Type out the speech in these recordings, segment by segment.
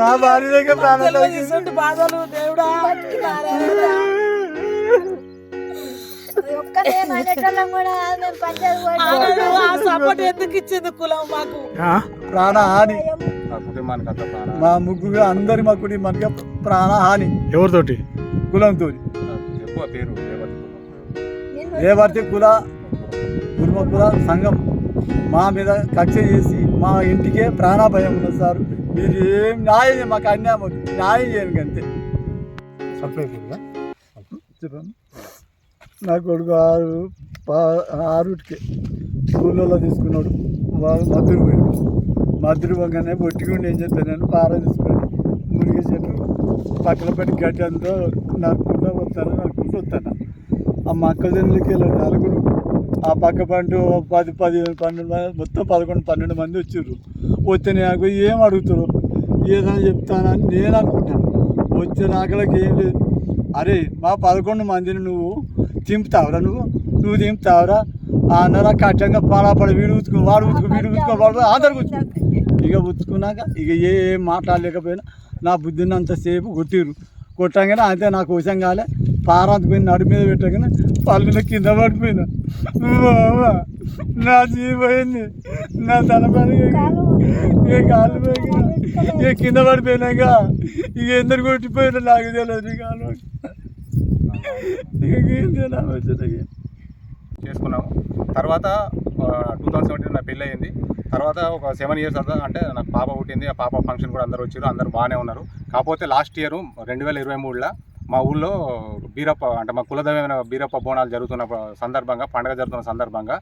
నా భార్య దగ్గర బాధలు దేవుడా. ప్రాణ హాని మా ముగ్గురు అందరి మా కుటుంబానికి ప్రాణ హాని ఎవరితోటి కులంతో పేరు. రేవర్తి కుల కుర్మ కుల సంఘం మా మీద కక్ష చేసి మా ఇంటికే ప్రాణాభయం ఉన్నది సార్. మీరు ఏం న్యాయం మాకు అన్యాయం వద్దు. న్యాయం చేయండి అంతే. చెప్పండి. నా కొడుకు ఆరు ఆరుటికి స్కూల్లో తీసుకున్నాడు. వాడు మధురు పోయాడు మధురు పోగానే బొట్టిగుండి ఏం నేను పార తీసుకొని మునిగి చెట్టు పక్కన పెట్టి అంతా నరుకుంటూ వస్తాను నరుకుంటూ వస్తాను. ఆ మొక్కజొన్నలకి వెళ్ళారు నలుగురు. ఆ పక్క పంట పది పది పన్నెండు మంది మొత్తం పదకొండు పన్నెండు మంది వచ్చారు వస్తే నాకు ఏం అడుగుతారు? ఏదైనా చెప్తానని నేను అనుకుంటాను వచ్చే నాకలకి ఏం లేదు. అరే మా పదకొండు మందిని నువ్వు తింపుతావురా నువ్వు? నువ్వు తింపుతావురా ఆ అన్నరా కట్టంగా పడాపడి వీడు ఉతుకు వాడు ఉతుకు వీడు ఉతుకు వాడు అందరు ఉతుకు ఇక ఉతుకున్నాక ఇక ఏ ఏం మాట్లాడలేకపోయినా నా బుద్ధిని అంతసేపు కొట్టిరు కొట్టంగానే అంతే నాకు వశం కాలే. పారాంతపోయి నడు మీద పెట్టగానే పళ్ళు కింద పడిపోయినా. నా జీవి నా తల ఏ కాలు ఏ కింద పడిపోయినాక ఇక ఎందరు కొట్టిపోయినా నాకు తెలియదు ఇక కాలు ఇక ఏం తెలియదు చేసుకున్నాము. తర్వాత టూ థౌసండ్ సెవెంటీన్ నా పెళ్ళి అయింది. తర్వాత ఒక సెవెన్ ఇయర్స్ అంతా అంటే నాకు పాప పుట్టింది. ఆ పాప ఫంక్షన్ కూడా అందరూ వచ్చారు. అందరూ బాగానే ఉన్నారు. కాకపోతే లాస్ట్ ఇయర్ రెండు వేల ఇరవై మూడులో మా ఊళ్ళో బీరప్ప అంటే మా కులదైవమైన బీరప్ప బోనాలు జరుగుతున్న సందర్భంగా పండగ జరుగుతున్న సందర్భంగా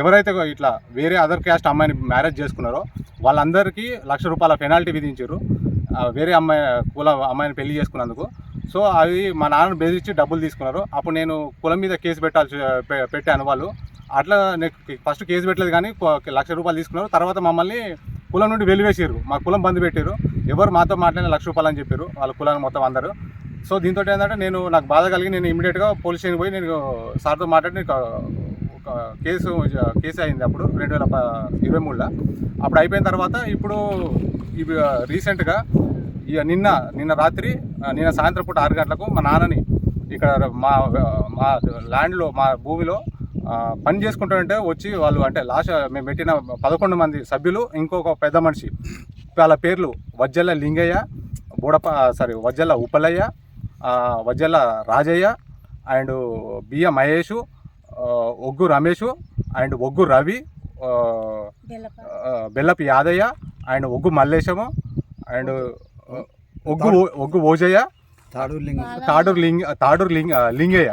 ఎవరైతే ఇట్లా వేరే అదర్ క్యాస్ట్ అమ్మాయిని మ్యారేజ్ చేసుకున్నారో వాళ్ళందరికీ లక్ష రూపాయల పెనాల్టీ విధించారు. వేరే అమ్మాయి కుల అమ్మాయిని పెళ్ళి చేసుకున్నందుకు. సో అది మా నాన్న బెదిరించి డబ్బులు తీసుకున్నారు. అప్పుడు నేను కులం మీద కేసు పెట్టాల్సి పెట్టాను వాళ్ళు. అట్లా నేను ఫస్ట్ కేసు పెట్టలేదు కానీ లక్ష రూపాయలు తీసుకున్నారు. తర్వాత మమ్మల్ని కులం నుండి వెలివేసారు. మా కులం బంద్ పెట్టారు. ఎవరు మాతో మాట్లాడిన లక్ష రూపాయలు అని చెప్పారు. వాళ్ళ కులాన్ని మొత్తం అందరూ. సో దీంతో ఏంటంటే నేను నాకు బాధ కలిగి నేను ఇమీడియట్గా పోలీస్ స్టేషన్ పోయి నేను సార్తో మాట్లాడి నేను ఒక కేసు కేసు అయింది అప్పుడు రెండు వేల ఇరవై మూడులో. అప్పుడు అయిపోయిన తర్వాత ఇప్పుడు ఇవి రీసెంట్గా ఇక నిన్న నిన్న రాత్రి నిన్న సాయంత్రం పూట ఆరు గంటలకు మా నాన్నని ఇక్కడ మా మా ల్యాండ్లో మా భూమిలో పని చేసుకుంటుంటే వచ్చి వాళ్ళు అంటే లాస్ట్ మేము పెట్టిన పదకొండు మంది సభ్యులు ఇంకొక పెద్ద మనిషి. వాళ్ళ పేర్లు Vajjala Lingaiah బూడప sorry Vajjala Upalaiah Vajjala Rajaiah and Biyya Mahesh Oggu Ramesh and Oggu Ravi Bellapu Yadaiah and Oggu Mallesham and Oggu Oggu Ojaiah Tadoor Lingam Tadoor Linga Tadoor Linga Lingaiah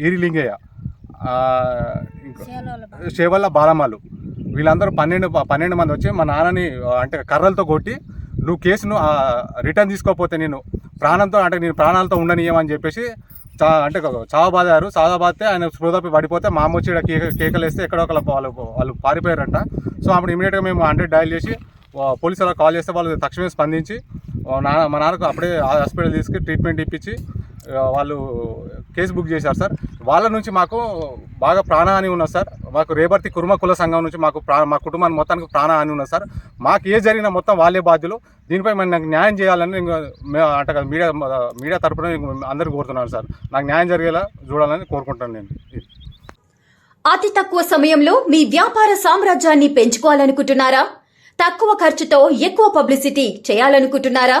ఈరి లింగయ్య శేవల్ల బాలమ్మలు. వీళ్ళందరూ పన్నెండు పన్నెండు మంది వచ్చి మా నాన్నని అంటే కర్రలతో కొట్టి నువ్వు కేసును రిటర్న్ తీసుకోకపోతే నేను ప్రాణంతో అంటే నేను ప్రాణాలతో ఉండనియమని చెప్పేసి చా అంటే చావబాదారు. చావబాదితే ఆయన స్పృహపి పడిపోతే మా అమ్మ వచ్చి కేక కేకలు వేస్తే ఎక్కడో ఒకళ్ళ వాళ్ళు వాళ్ళు పారిపోయారంట. సో అప్పుడు ఇమీడియట్గా మేము హండ్రెడ్ డయల్ చేసి పోలీసు వాళ్ళకి కాల్ చేస్తే వాళ్ళు తక్షణమే స్పందించి నాన్న మా నాన్నకు అప్పుడే హాస్పిటల్ తీసుకు ట్రీట్మెంట్ ఇప్పించి వాళ్ళు కేసు బుక్ చేశారు సార్. వాళ్ళ నుంచి మాకు బాగా ప్రాణహాని ఉన్నది సార్. మాకు రేపర్తి కుర్మ కుల సంఘం నుంచి మాకు ప్రా మా కుటుంబానికి మొత్తానికి ప్రాణహాని ఉన్నది సార్. మాకు ఏ జరిగినా మొత్తం వాళ్ళే బాధ్యులు. దీనిపై మరి నాకు న్యాయం చేయాలని నేను అంటే కదా మీడియా మీడియా తరపున అందరూ కోరుతున్నాను సార్. నాకు న్యాయం జరిగేలా చూడాలని కోరుకుంటాను నేను. అతి తక్కువ సమయంలో మీ వ్యాపార సామ్రాజ్యాన్ని పెంచుకోవాలనుకుంటున్నారా? తక్కువ ఖర్చుతో ఎక్కువ పబ్లిసిటీ చేయాలనుకుంటున్నారా?